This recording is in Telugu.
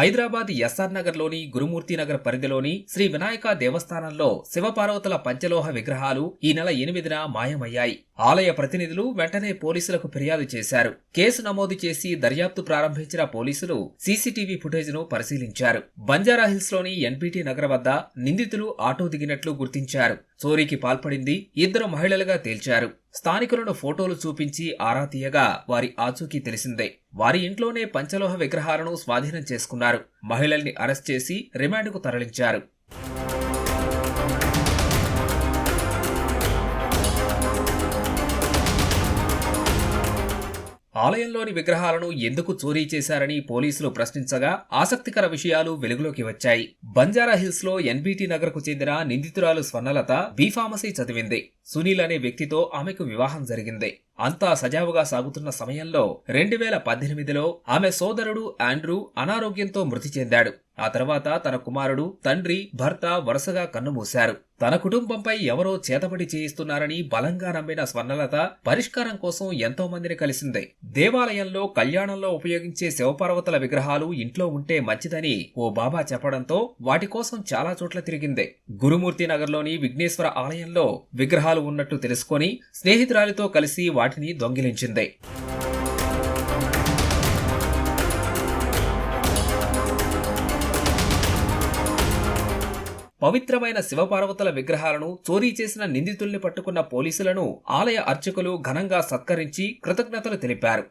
హైదరాబాద్ ఎస్ఆర్ నగర్లోని గురుమూర్తి నగర్ పరిధిలోని శ్రీ వినాయక దేవస్థానంలో శివపార్వతుల పంచలోహ విగ్రహాలు ఈ నెల ఎనిమిదిన మాయమయ్యాయి. ఆలయ ప్రతినిధులు వెంటనే పోలీసులకు ఫిర్యాదు చేశారు. కేసు నమోదు చేసి దర్యాప్తు ప్రారంభించిన పోలీసులు సీసీటీవీ ఫుటేజ్ను పరిశీలించారు. బంజారాహిల్స్లోని ఎన్పీటీ నగర్ వద్ద నిందితులు ఆటో దిగినట్లు గుర్తించారు. చోరీకి పాల్పడింది ఇద్దరు మహిళలుగా తేల్చారు. స్థానికులను ఫోటోలు చూపించి ఆరా తీయగా వారి ఆచూకీ తెలిసిందే. వారి ఇంట్లోనే పంచలోహ విగ్రహాలను స్వాధీనం చేసుకున్నారు. మహిళల్ని అరెస్ట్ చేసి రిమాండ్కు తరలించారు. ఆలయంలోని విగ్రహాలను ఎందుకు చోరీ చేశారని పోలీసులు ప్రశ్నించగా ఆసక్తికర విషయాలు వెలుగులోకి వచ్చాయి. బంజారా హిల్స్లో ఎన్బీటీ నగర్కు చెందిన నిందితురాలు స్వర్ణలత బీఫార్మసీ చదివింది. సునీల్ అనే వ్యక్తితో ఆమెకు వివాహం జరిగింది. అంతా సజావుగా సాగుతున్న సమయంలో రెండు వేల పద్దెనిమిదిలో ఆమె సోదరుడు ఆండ్రూ అనారోగ్యంతో మృతి చెందాడు. ఆ తర్వాత తన కుమారుడు తండ్రి భర్త వరుసగా కన్నుమూశారు. తన కుటుంబంపై ఎవరో చేతబడి చేయిస్తున్నారని బలంగా నమ్మిన స్వర్ణలత పరిష్కారం కోసం ఎంతో మందిని కలిసింది. దేవాలయంలో కళ్యాణంలో ఉపయోగించే శివపార్వతుల విగ్రహాలు ఇంట్లో ఉంటే మంచిదని ఓ బాబా చెప్పడంతో వాటి కోసం చాలా చోట్ల తిరిగింది. గురుమూర్తి నగర్లోని విఘ్నేశ్వర ఆలయంలో విగ్రహాలు ఉన్నట్టు తెలుసుకొని స్నేహితురాలితో కలిసి వాటిని దొంగిలించింది. పవిత్రమైన శివపార్వతుల విగ్రహాలను చోరీ చేసిన నిందితుల్ని పట్టుకున్న పోలీసులను ఆలయ అర్చకులు ఘనంగా సత్కరించి కృతజ్ఞతలు తెలిపారు.